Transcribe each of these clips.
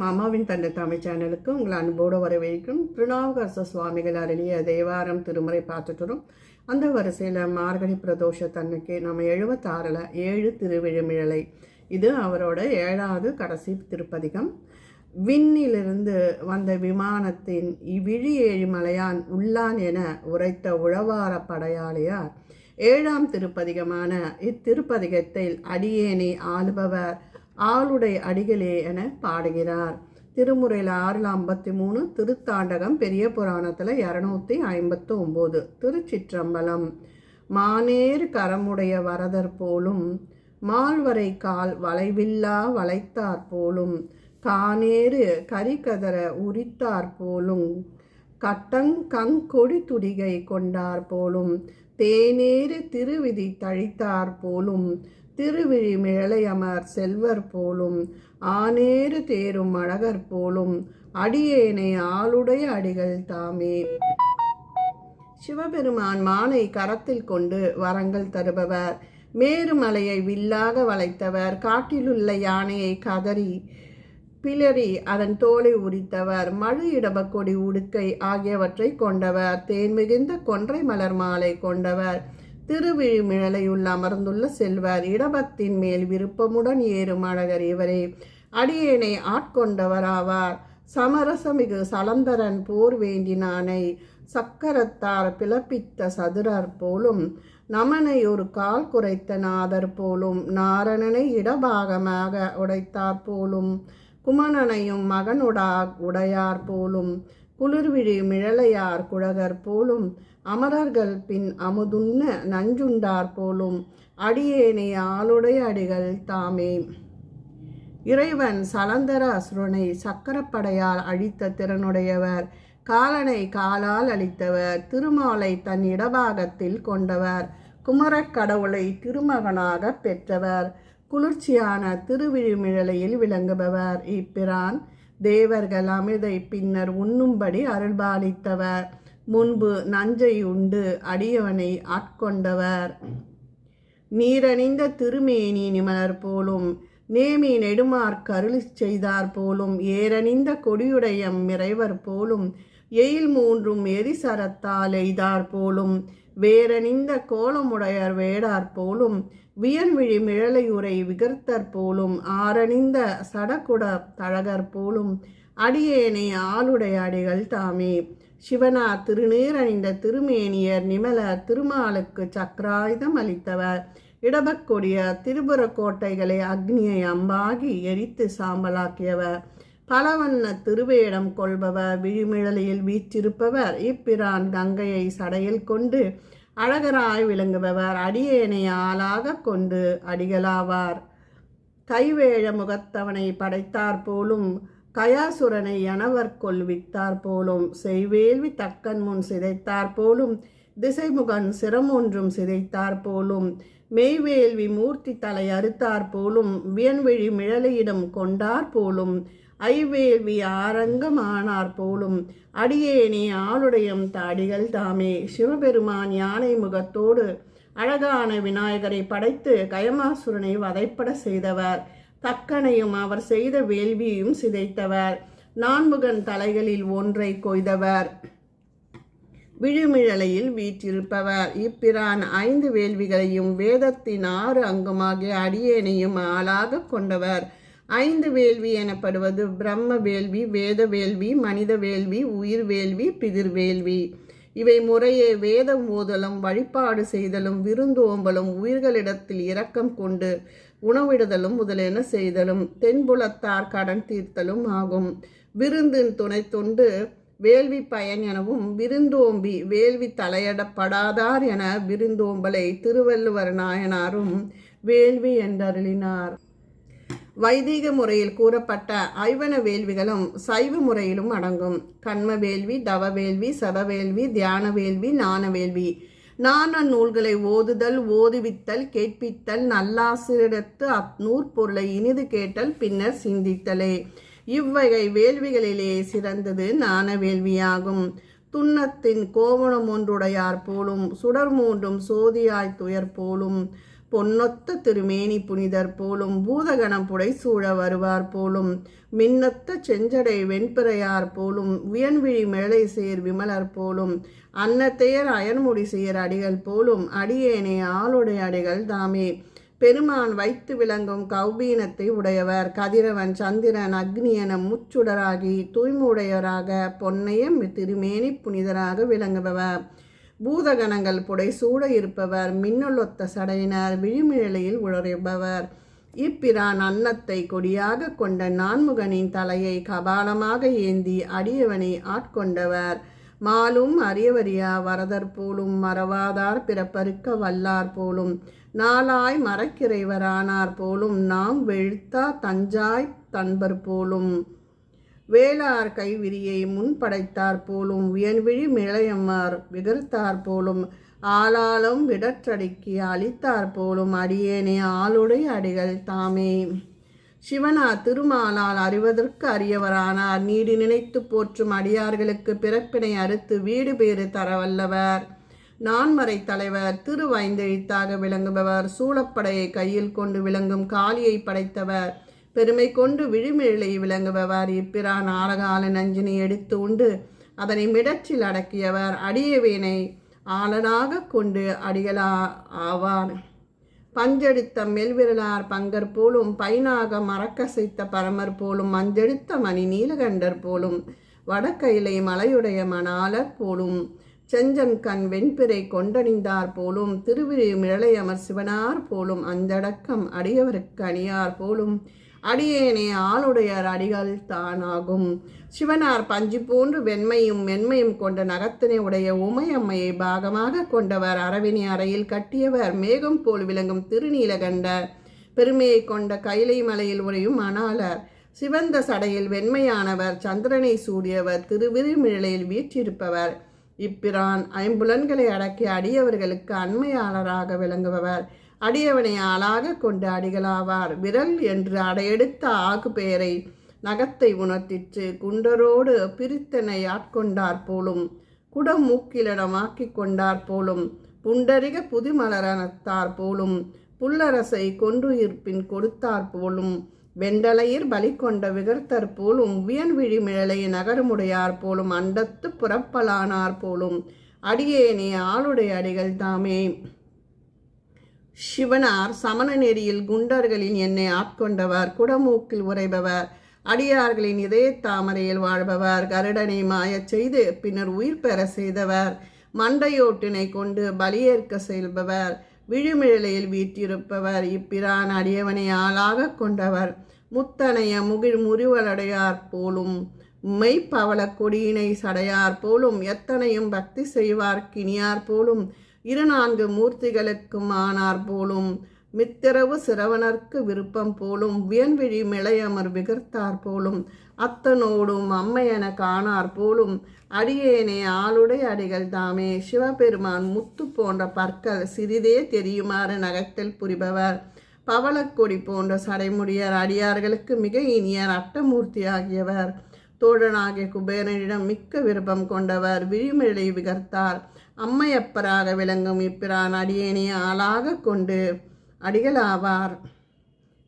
மாமாவின் தந்தை தமிழ் சேனலுக்கு உங்களை அன்போடு வரவேற்கும் திருநாவுக்கரச சுவாமிகள் அருளிய தேவாரம் திருமுறை பார்த்துட்டுறோம் அந்த வரிசையில் மார்கழி பிரதோஷத்தன்னைக்கு நம்ம எழுபத்தாறில் ஏழு திருவிழிமிழலை. இது அவரோட ஏழாவது கடைசி திருப்பதிகம். விண்ணிலிருந்து வந்த விமானத்தின் இவ்விழி ஏழுமலையான் உள்ளான் என உரைத்த உழவார படையாளியார். ஏழாம் திருப்பதிகமான இத்திருப்பதிகத்தில் அடியேனை ஆளுபவர் ஆளுடைய அடிகளே என பாடுகிறார். திருமுறையில் ஆறில் ஐம்பத்தி மூணு திருத்தாண்டகம் பெரிய புராணத்தில் இரநூத்தி ஐம்பத்தி ஒம்பது திருச்சிற்றம்பலம். மானேர் கரமுடைய வரதர் போலும் மால்வரை கால் வளைவில்லா வளைத்தார் போலும் கானேறு கரிகதர உரித்தார் போலும் கட்டங் கங்கொடி துடிகை கொண்டார் போலும் தேனேறு திருவிதி தழித்தார் போலும் திருவிழிமிழலையமர் செல்வர் போலும் ஆனேறு தேரும் அழகர் போலும் அடியேனை ஆளுடைய அடிகள் தாமே. சிவபெருமான் மானை கரத்தில் கொண்டு வரங்கள் தருபவர். மேருமலையை வில்லாக வளைத்தவர். காட்டிலுள்ள யானையை கதறி பிளறி அதன் தோலை உரித்தவர். மழு இடபக்கொடி உடுக்கை ஆகியவற்றை கொண்டவர். தேன் மிகுந்த கொன்றை மலர் மாலை கொண்டவர். திருவிழிமிழலையுள்ள அமர்ந்துள்ள செல்வர் இடபத்தின் மேல் விருப்பமுடன் ஏறும் அழகர் இவரே. அடியேனை ஆட்கொண்டவராவார். சமரசமிகு சலந்தரன் போர் வேண்டினானை சக்கரத்தார் பிளப்பித்த சதுரர் போலும் நமனை ஒரு கால் குறைத்த நாதர் போலும் நாரணனை இடபாகமாக உடைத்தார் போலும் குமணனையும் மகனுடா உடையார் போலும் குளிர்விழி மிழலையார் குழகர் போலும் அமரர்கள் பின் அமுதுண்ண நஞ்சுண்டார் போலும் அடியேனை ஆளுடைய அடிகள் தாமே. இறைவன் சலந்தர அசுரனை சக்கரப்படையால் அழித்த திறனுடையவர் காலனை காலால் அளித்தவர் திருமாலை தன் இடபாகத்தில் கொண்டவர் குமரக் கடவுளை திருமகனாக பெற்றவர் குளிர்ச்சியான திருவிழிமிழலையில் விளங்குபவர். இப்பிரான் தேவர்கள் அமிர்தை பின்னர் உண்ணும்படி அருள்பாலித்தவர். முன்பு நஞ்சை உண்டு அடியவனை ஆட்கொண்டவர். நீரணிந்த திருமேனி நிமலர் போலும் நேமி நெடுமார் கருளி செய்தார் போலும் ஏரணிந்த கொடியுடையம் இறைவர் போலும் எயில் மூன்றும் எரிசரத்தால் எய்தார் போலும் வேரணிந்த கோலமுடையர் வேடார் போலும் வியன்விழி மிழலையுரை விகர்த்தற் போலும் ஆரணிந்த சடகுட தழகர் போலும் அடியேனை ஆளுடைய அடிகள் தாமே. சிவனா திருநீர் அணிந்த திருமேனியர் நிமல திருமாலுக்கு சக்கராயுதம் அளித்தவர். இடபக்கொடிய திரிபுர கோட்டைகளை அக்னியை அம்பாகி எரித்து சாம்பலாக்கியவர். பலவண்ண திருவேடம் கொள்பவர் விழிமிழலில் வீற்றிருப்பவர் இப்பிரான் கங்கையை சடையில் கொண்டு அழகராய் விளங்குபவர் அடியேனை ஆளாக கொண்டு அடிகளாவார். கைவேழ முகத்தவனை படைத்தார் போலும் கயாசுரனை எனவர் கொள்வித்தார் போலும் செய்வேல்வி தக்கன் முன் சிதைத்தார் போலும் திசைமுகன் சிரமொன்றும் சிதைத்தார் போலும் மெய்வேல்வி மூர்த்தி தலை அறுத்தார் போலும் வியன்விழி மிழலையிடம் கொண்டார் போலும் ஐவேல்வி ஆரங்கமானார் போலும் அடியேனே ஆளுடையம் தாடிகள் தாமே சிவபெருமான் யானை முகத்தோடு அழகான விநாயகரை படைத்து கயமாசுரனை வதைப்பட செய்தவர். தக்கனையும் அவர் செய்த வேள்வியையும் சிதைத்தவர். நான்முகன் தலைகளில் ஒன்றை கொய்தவர். விழுமிழலையில் வீற்றிருப்பவர். இப்பிரான் ஐந்து வேள்விகளையும் வேதத்தின் ஆறு அங்கமாகிய அடியேனையும் ஆளாக கொண்டவர். ஐந்து வேள்வி எனப்படுவது பிரம்ம வேள்வி வேத வேள்வி மனித வேள்வி உயிர் வேள்வி பிதிர் வேள்வி. இவை முறையே வேதம் ஓதலும் வழிபாடு செய்தலும் விருந்தோம்பலும் உயிர்களிடத்தில் இரக்கம் கொண்டு உணவிடுதலும் முதலென செய்தலும் தென்புலத்தார் கடன் தீர்த்தலும் ஆகும். விருந்தின் துணை தொண்டு வேள்வி பயன் எனவும் விருந்தோம்பி வேள்வி தலையிடப்படாதார் என விருந்தோம்பலை திருவள்ளுவர் நாயனாரும் வேள்வி என்றருளினார். வைதீக முறையில் கூறப்பட்ட ஐவன வேள்விகளும் சைவ முறையிலும் அடங்கும். கண்ம வேள்வி தவ வேள்வி சப வேள்வி தியான வேள்வி ஞான வேள்வி நான நூல்களை ஓதுதல் ஓதுவித்தல் கேட்பித்தல் நல்லாசிரிடத்து அந்நூற் பொருளை இனிது கேட்டல் பின்னர் சிந்தித்தலே. இவ்வகை வேள்விகளிலே சிறந்தது நாண வேள்வியாகும். துன்னத்தின் கோவணம் ஒன்றுடையார் போலும் சுடர் மூன்றும் சோதியாய் துயர் போலும். பொன்னொத்த திருமேனி புனிதர் போலும் பூதகணம் புடைசூழ வருவார் போலும் மின்னொத்த செஞ்சடை வெண்பிறையார் போலும் உயன்விழி மேலை சேர் விமலர் போலும் அன்னத்தையர் அயன்முடி செய்யர் அடிகள் போலும் அடியேனே ஆளுடைய அடிகள் தாமே. பெருமான் வைத்து விளங்கும் கௌபீனத்தை உடையவர் கதிரவன் சந்திரன் அக்னி என முச்சுடராகி தூய்மையுடையவராக பொன்னையம் திருமேனி புனிதராக விளங்குபவர். பூதகணங்கள் புடைசூட இருப்பவர் மின்னலொத்த சடையினர் விழிமிழலையில் உழைப்பவர் இப்பிரான் அன்னத்தை கொடியாக கொண்ட நான்முகனின் தலையை கபாலமாக ஏந்தி அடியவனை ஆட்கொண்டவர். மாலும் அரியவரியா வரதர் போலும் மறவாதார் பிறப்பருக்க வல்லார் போலும் நாளாய் மறக்கிறைவரானார் போலும் நாம் வெழுத்தா தஞ்சாய் தன்பர் போலும். வேளார் கைவிரியை முன்படைத்தார் போலும் வியன்விழி மிளையம்மார் விகர்த்தார் போலும் ஆளாலும் விடற்றடிக்கு அழித்தார் போலும் அடியேனே ஆளுடைய அடிகள் தாமே. சிவனா திருமாலால் அறிவதற்கு அறியவரானார். நீடி நினைத்து போற்றும் அடியார்களுக்கு பிறப்பினை அறுத்து வீடு பேறு தரவல்லவர். நான்மறை தலைவர் திருவைந்தெழுத்தாக விளங்குபவர் சூளப்படையை கையில் கொண்டு விளங்கும் காளியை படைத்தவர். பெருமை கொண்டு விழிமிழலை விளங்குபவர் இப்பிரான் ஆலகால நஞ்சினை எடுத்து உண்டு. அதனை மிடற்றில் அடக்கியவர் அடியவேனை ஆளனாக கொண்டு அடிகளா ஆவார் பஞ்செடுத்த மெல்விரலார் பங்கர் போலும் பைனாக மரக்கசைத்த பரமர் போலும் மஞ்செடுத்த மணி நீலகண்டர் போலும் வடக்கையிலை மலையுடைய மணாளர் போலும் செஞ்சன் கண் வெண்பிறை கொண்டணிந்தார் போலும் திருவிழி மிழலையமர் சிவனார் போலும் அந்தடக்கம் அடியவருக்கு அணியார் போலும் அடியேனே ஆளுடையார் அடிகள் தானாகும். சிவனார் பஞ்சு போன்று வெண்மையும் மென்மையும் கொண்ட நகத்தினை உடைய உமையம்மையை பாகமாக கொண்டவர் அரவிணி அறையில் கட்டியவர் மேகம் போல் விளங்கும் திருநீலகண்டர் பெருமையை கொண்ட கைலை மலையில் உரையும் அனாலர் சிவந்த சடையில் வெண்மையானவர் சந்திரனை சூடியவர் திருவிருமிழையில் வீற்றிருப்பவர். இப்பிரான் ஐம்புலன்களை அடக்கி அடியவர்களுக்கு அண்மையாளராக விளங்குபவர். அடியவனை ஆளாக கொண்டு அடிகளாவார். விரல் என்று அடையெடுத்த ஆகு பெயரை நகத்தை உணர்த்திற்று. குண்டரோடு பிரித்தனை ஆட்கொண்டார் போலும் குடமூக்கிலிடமாக்கி கொண்டார் போலும் புண்டரிக புதுமலரனத்தார் போலும் புல்லரசை கொன்றுயிர்ப்பின் கொடுத்தார் போலும் வெண்டலையிர் பலி கொண்ட விகர்த்தர் போலும் வியன்விழி மிழலை நகரமுடையார் போலும் அண்டத்து புறப்பலானார் போலும் அடியேனே ஆளுடைய அடிகள் தாமே. சிவனார் சமண நெறியில் குண்டர்களின் என்னை ஆட்கொண்டவர் குடமூக்கில் உரைபவர் அடியார்களின் இதய தாமரையில் வாழ்பவர் கருடனை மாயச் செய்து பின்னர் உயிர் பெற செய்தவர் மண்டையோட்டினை கொண்டு பலியேற்க செல்பவர் விழுமிழலையில் வீற்றிருப்பவர் இப்பிரான் அடியவனை ஆளாக கொண்டவர் முத்தனைய முகிழ் முறிவலடையார் போலும் மெய்ப்பவள கொடியினை சடையார் போலும் எத்தனையும் பக்தி செய்வார் கிணியார் போலும் இரு நான்கு மூர்த்திகளுக்கும் ஆனார் போலும் மித்திரவு சிரவணர்க்கு விருப்பம் போலும் வியன்விழி மிளையமர் விகர்த்தார் போலும் அத்தனோடும் அம்மையென காணார் போலும் அடியேனே ஆளுடைய அடிகள் தாமே சிவபெருமான் முத்து போன்ற பற்கள் சிறிதே தெரியுமாறு நகத்தில் புரிபவர். பவளக்கொடி போன்ற சடைமுடியர் அடியார்களுக்கு மிக இனியர் அட்டமூர்த்தி ஆகியவர் தோழனாகிய குபேரனிடம் மிக்க விருப்பம் கொண்டவர் விழிமிழை விகர்த்தார். அம்மையப்பராக விளங்கும் இப்பிரான் அடியேனே ஆளாக கொண்டு அடிகளாவார்.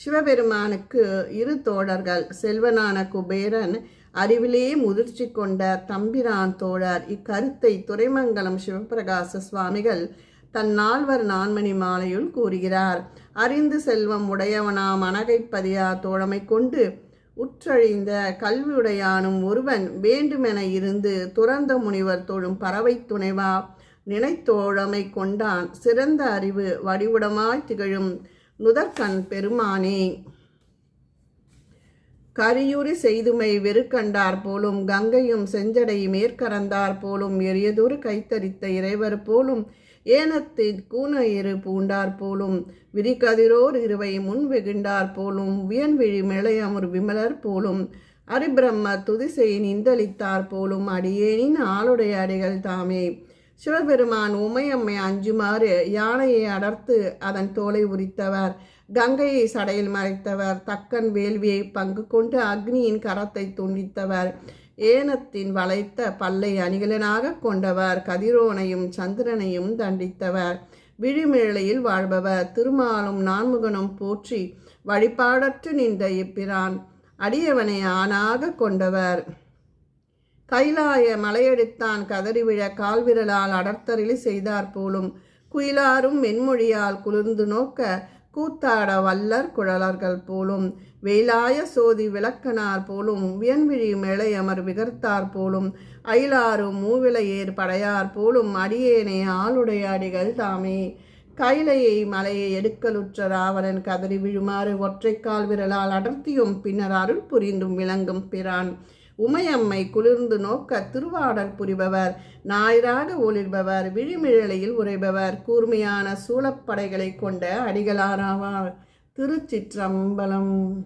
சிவபெருமானுக்கு இரு தோழர்கள் செல்வனான குபேரன் அறிவிலே முதிர்ச்சி கொண்ட தம்பிரான் தோழர். இக்கருத்தை துறைமங்கலம் சிவபிரகாச சுவாமிகள் தன் நால்வர் நான்மணி மாலையுள் கூறுகிறார். அறிந்து செல்வம் உடையவனாம் அனகைப்பதியா தோழமை கொண்டு உற்றழிந்த கல்வியுடையானும் ஒருவன் வேண்டுமென இருந்து துறந்த முனிவர் தொழும் பறவை துணைவா நினைத்தோழமை கொண்டான். சிறந்த அறிவு வடிவுடமாய் திகழும் நுதற்கண் பெருமானே. கரியுறி செய்துமை வெறுக்கண்டார் போலும் கங்கையும் செஞ்சடை மேற்கறந்தார் போலும் எரியதொரு கைத்தரித்த இறைவர் போலும் ஏனத்தின் கூன இரு பூண்டார் போலும் விரிகதிரோர் இருவை முன் வெகுண்டார் போலும் வியன்விழி மேளையமுர் விமலர் போலும் அரிபிரம்ம துதிசெய் நிந்தளித்தார் போலும் அடியேனின் ஆளுடைய அடிகள் தாமே. சிவபெருமான் உமையம்மை அஞ்சுமாறு யானையை அடர்த்து அதன் தோலை உரித்தவர். கங்கையை சடையில் மறைத்தவர். தக்கன் வேள்வியை பங்கு கொண்டு அக்னியின் கரத்தை துண்டித்தவர். ஏனத்தின் வளைத்த பல்லை அணிகலனாக கொண்டவர் கதிரோனையும் சந்திரனையும் தண்டித்தவர். விழிமேளையில் வாழ்பவர் திருமாலும் நான்முகனும் போற்றி வழிபாடற்று நின்ற இப்பிரான். அடியவனை ஆணாக கொண்டவர். கைலாய மலையடித்தான் கதறிவிழ கால்விரலால் அடர்த்தரிலி செய்தார் போலும் குயிலாரும் மென்மொழியால் குளிர்ந்து நோக்க கூத்தாட வல்லர் குழலர்கள் போலும் வெயிலாய சோதி விளக்கனார் போலும் வியன்விழி மேளையமர் விகர்த்தார் போலும் அயிலாரும் மூவிலையேர் படையார் போலும் அடியேனே ஆளுடையாடிகள் தாமே. கைலையை மலையை எடுக்கலுற்ற ராவணன் கதறி விழுமாறு ஒற்றைக்கால் விரலால் அடர்த்தியும் பின்னர் அருள் புரிந்தும் விளங்கும் பிரான். உமையம்மை குளிர்ந்து நோக்க திருவாடல் புரிபவர் ஞாயிறாக ஒளிர்பவர் விழிமிழலையில் உரைபவர் கூர்மையான சூழப்படைகளை கொண்ட அடிகளாராவார். திருச்சிற்றம்பலம்.